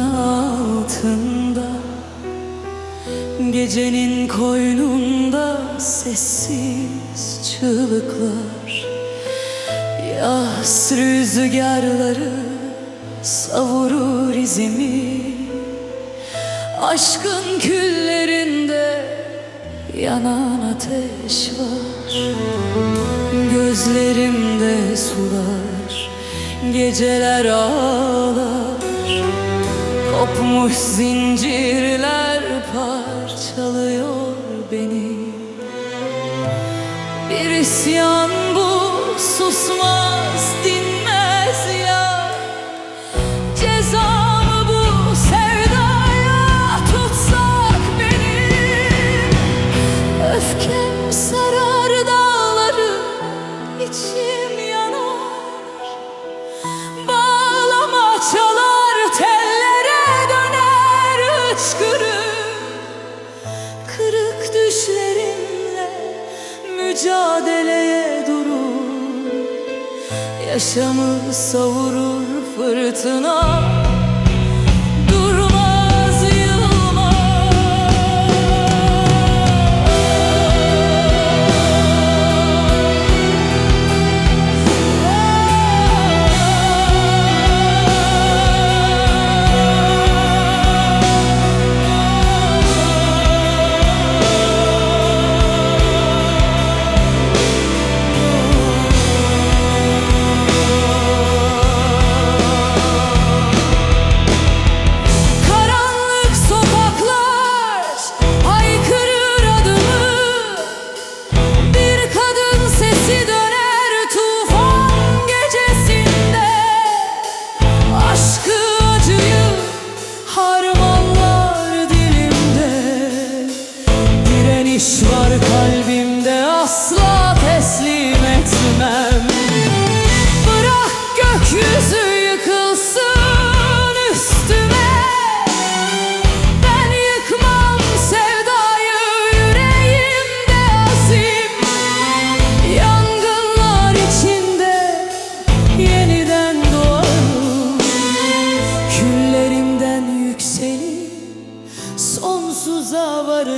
altında. Gecenin koynunda sessiz çığlıklar Yaz rüzgarları savurur izimi. Aşkın küllerinde yanan ateş var Gözlerimde sular, geceler ağlar Kopmuş zincirler parçalıyor beni. Bir isyan bu susmaz mücadeleye durur. Yaşamı savurur fırtına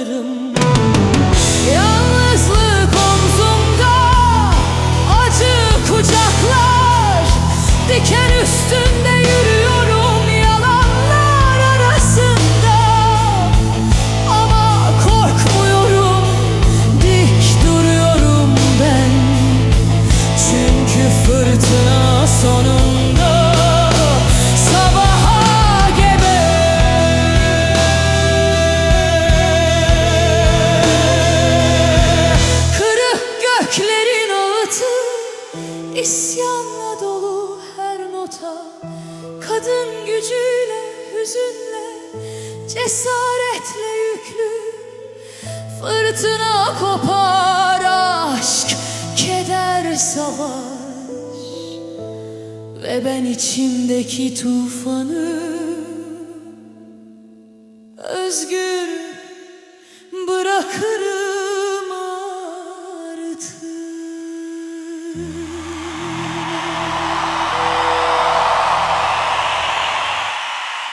sonsuza Kadın gücüyle hüzünle cesaretle yüklü Fırtına kopar aşk keder savaş. Ve ben içimdeki tufanı özgür bırakırım artık